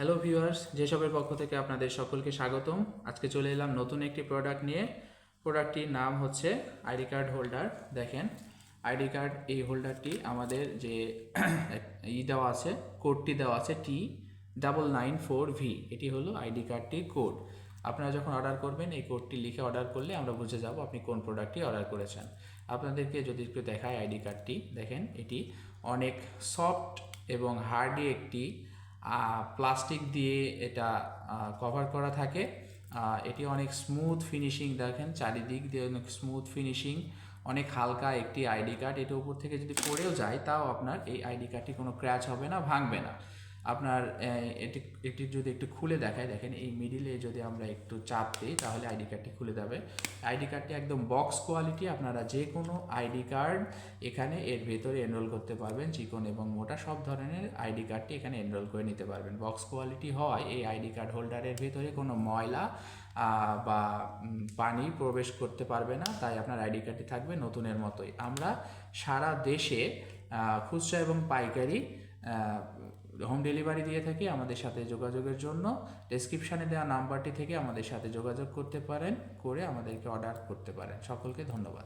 Hello viewers যেসবের পক্ষ থেকে আপনাদের সকলকে স্বাগতম। আজকে চলে এলাম নতুন একটি প্রোডাক্ট নিয়ে। প্রোডাক্টটির নাম হচ্ছে আইডি কার্ড হোল্ডার দেখেন আইডি কার্ড এই হোল্ডারটি আমাদের যে ই দেওয়া আছে কোডটি দেওয়া আছে T double nine four V এটি হলো আইডি কার্ডটির কোড আপনারা যখন অর্ডার করবেন, এই কোডটি লিখে অর্ডার করলে আমরা বুঝে যাব আপনি কোন প্রোডাক্টটি অর্ডার করেছেন। আপনাদেরকে যদি একটু দেখায় আইডি কার্ডটি দেখেন, এটি অনেক সফট এবং হার্ডি একটি প্লাস্টিক দিয়ে এটা কভার করা থাকে। এটি অনেক স্মুথ ফিনিশিং দেখেন, চারিদিক দিয়ে অনেক স্মুথ ফিনিশিং অনেক হালকা একটি আইডি কার্ড এটা উপর থেকে যদি পড়েও যায়, তাও আপনার এই আইডি কার্ডটি কোনো ক্র্যাচ হবে না, ভাঙবে না। আপনার এটি এটি যদি একটু খুলে দেখায় দেখেন এই মিডিলে যদি আমরা একটু চাপ দিই, তাহলে আইডি কার্ডটি খুলে যাবে। আইডি কার্ডটি একদম বক্স কোয়ালিটি আপনারা যে কোনো আইডি কার্ড এখানে এর ভেতরে এনরোল করতে পারবেন, চিকন এবং মোটা, সব ধরনের আইডি কার্ডটি এখানে এনরোল করে নিতে পারবেন। বক্স কোয়ালিটি হওয়ায় এই আইডি কার্ড হোল্ডারের ভেতরে কোনো ময়লা বা পানি প্রবেশ করতে পারবে না, তাই আপনার আইডি কার্ডটি থাকবে নতুনের মতোই। আমরা সারা দেশে খুচরা এবং পাইকারি হোম ডেলিভারি দিয়ে থাকি, আমাদের সাথে যোগাযোগের জন্য। ডেসক্রিপশানে দেওয়া নাম্বারটি থেকে আমাদের সাথে যোগাযোগ করতে পারেন, করে আমাদেরকে অর্ডার করতে পারেন। সকলকে ধন্যবাদ।